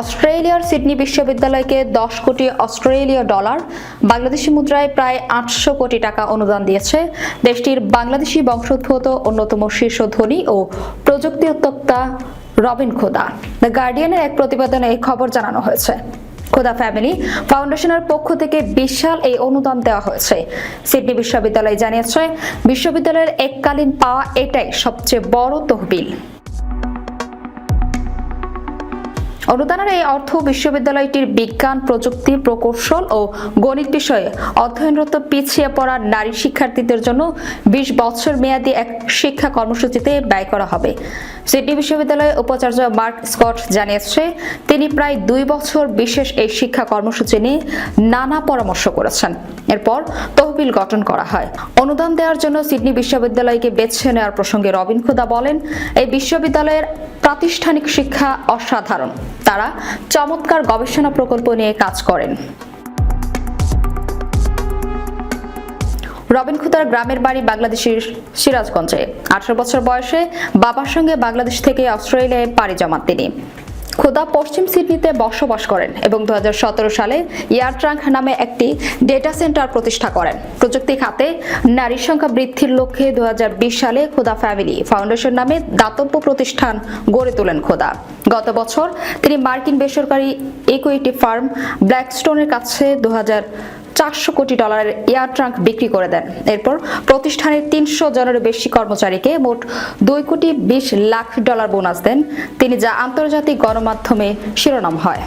অস্ট্রেলিয়ার সিডনি বিশ্ববিদ্যালয়কে দশ কোটি অস্ট্রেলীয় ডলার, বাংলাদেশি মুদ্রায় প্রায় আটশো কোটি টাকা অনুদান দিয়েছে। দেশটির বাংলাদেশি বংশোদ্ভূত অন্যতম শীর্ষ ধনী ও প্রযুক্তি উদ্যোক্তা রবিন খোদা। দ্য গার্ডিয়ানের এক প্রতিবেদনে এই খবর জানানো হয়েছে। খোদা ফ্যামিলি ফাউন্ডেশনের পক্ষ থেকে বিশাল এই অনুদান দেওয়া হয়েছে। সিডনি বিশ্ববিদ্যালয় জানিয়েছে, বিশ্ববিদ্যালয়ের এককালীন পাওয়া এটাই সবচেয়ে বড় তহবিল। অনুদানের এই অর্থ বিশ্ববিদ্যালয়টির বিজ্ঞান, প্রযুক্তি, প্রকৌশল ও গণিত বিষয়ে অধ্যয়নরত পিছিয়ে পড়া নারী শিক্ষার্থীদের জন্য বিশ বছর মেয়াদী এক শিক্ষা কর্মসূচিতে ব্যয় করা হবে। সিডনি বিশ্ববিদ্যালয়ের উপাচার্য মার্ক স্কট জানিয়েছে, তিনি প্রায় দুই বছর বিশেষ এই শিক্ষা কর্মসূচি নিয়ে নানা পরামর্শ করেছেন। এরপর তহবিল গঠন করা হয়। অনুদান দেওয়ার জন্য সিডনি বিশ্ববিদ্যালয়কে বেছে নেওয়ার প্রসঙ্গে রবিন খুদা বলেন, এই বিশ্ববিদ্যালয়ের প্রাতিষ্ঠানিক শিক্ষা অসাধারণ। তারা চমৎকার গবেষণা প্রকল্প নিয়ে কাজ করেন। রবিন খুতার গ্রামের বাড়ি বাংলাদেশের সিরাজগঞ্জে। আঠারো বছর বয়সে বাবার সঙ্গে বাংলাদেশ থেকে অস্ট্রেলিয়ায় পাড়ি জমান তিনি। খোদা পশ্চিম সিডনিতে বসবাস করেন এবং দু হাজার সতেরো সালে ইয়ারট্রাঙ্ক নামে একটি ডেটা সেন্টার প্রতিষ্ঠা করেন। প্রযুক্তি খাতে নারীর সংখ্যা বৃদ্ধির লক্ষ্যে দু হাজার বিশ সালে খোদা ফ্যামিলি ফাউন্ডেশন নামে দাতব্য প্রতিষ্ঠান গড়ে তোলেন খোদা। গত বছর তিনি মার্কিন বেসরকারি ইকুইটি ফার্ম ব্ল্যাকস্টোনের কাছে দু হাজার চারশো কোটি ডলারের এয়ার ট্রাঙ্ক বিক্রি করে দেন। এরপর প্রতিষ্ঠানের তিনশো জনের বেশি কর্মচারীকে মোট দুই কোটি বিশ লাখ ডলার বোনাস দেন। তিনি যা আন্তর্জাতিক গণমাধ্যমে শিরোনাম হয়।